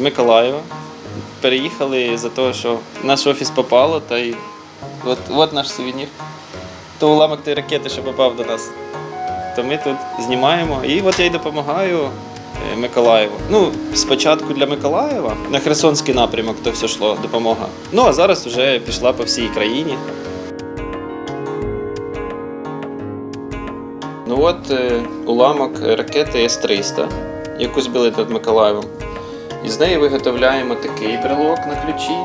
Миколаєва. Переїхали за того, що наш офіс попало, та й от, от наш сувенір. То уламок тієї ракети, що попав до нас. То ми тут знімаємо. І от я й допомагаю е, Миколаєву. Ну, спочатку для Миколаєва на Херсонський напрямок то все йшло допомога. Ну а зараз вже пішла по всій країні. Ну от е, уламок ракети С-300, яку збили над Миколаєвом. І з неї виготовляємо такий брелок на ключі.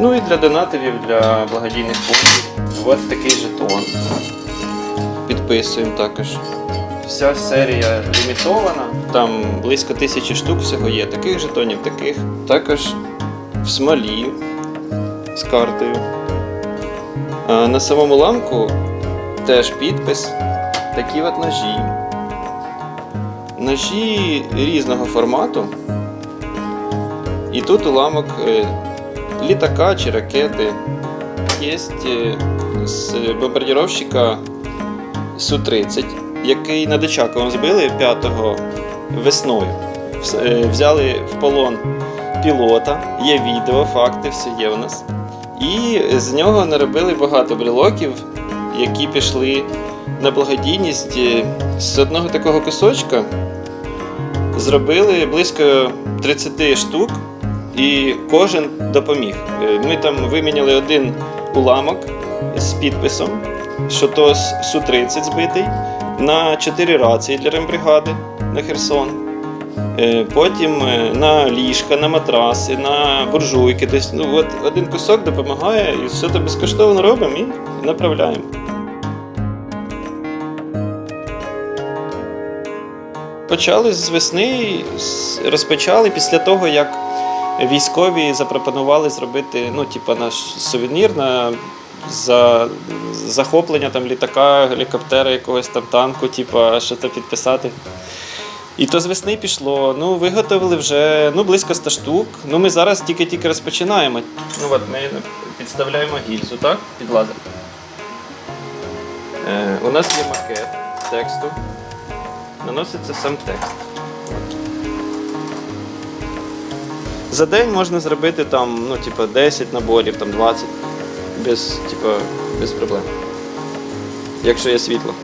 Ну і для донаторів, для благодійних фондів. От такий жетон. Підписуємо також. Вся серія лімітована. Там близько тисячі штук всього є. Таких жетонів, таких. Також в смолі з картою. А на самому ламку теж підпис. Такі от ножі. Ножі різного формату. І тут уламок е, літака чи ракети. Є з бомбардировщика Су-30, який над Очаковом збили 5-го весною. Е, Взяли в полон пілота, є відео, факти, все є у нас. І з нього наробили багато брелоків, які пішли на благодійність Е, з одного такого кусочка. Зробили близько 30 штук, і кожен допоміг. Е, Ми там виміняли один уламок з підписом, що то Су-30 збитий, на 4 рації для рембригади на Херсон. Е, Потім е, на ліжка, на матраси, на буржуйки. Тобто, ну, от один кусок допомагає і все це безкоштовно робимо і направляємо. Почали з весни, розпочали після того, як військові запропонували зробити ну, типу, наш сувенір на за захоплення там, літака, гелікоптера, якогось там танку, типу, що то підписати. І то з весни пішло. Ну, виготовили вже ну, близько 100 штук. Ну, ми зараз тільки-тільки розпочинаємо. Ну, от ми підставляємо гільзу, так? Під лазер. Е, у нас є макет тексту. Наноситься сам текст. За день можна зробити там, ну, типу, 10 наборів, там 20, без, типу, без проблем. Якщо є світло.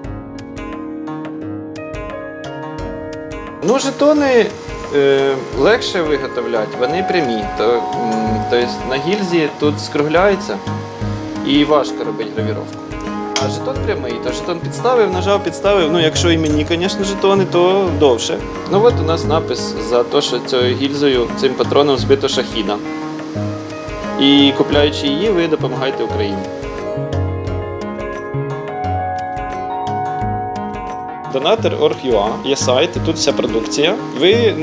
Ну, жетони е, легше виготовляти, вони прямі. То, тобто на гільзі тут скругляється і важко робити гравіровку. А жетон прямий, то жетон підставив, нажав, підставив. Ну, якщо іменні, звісно, жетони, то довше. Ну от у нас напис за те, що цією гільзою, цим патроном збито шахіда. І купляючи її, ви допомагаєте Україні. Donator.org.ua є сайт, тут вся продукція. Ви,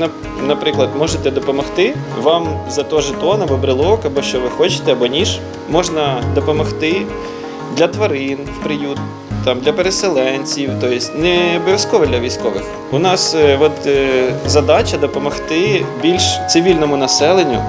наприклад, можете допомогти вам за то жетон або брелок, або що ви хочете, або ніж. Можна допомогти для тварин в приют, там, для переселенців, тобто не обов'язково для військових. У нас е, от, е, задача допомогти більш цивільному населенню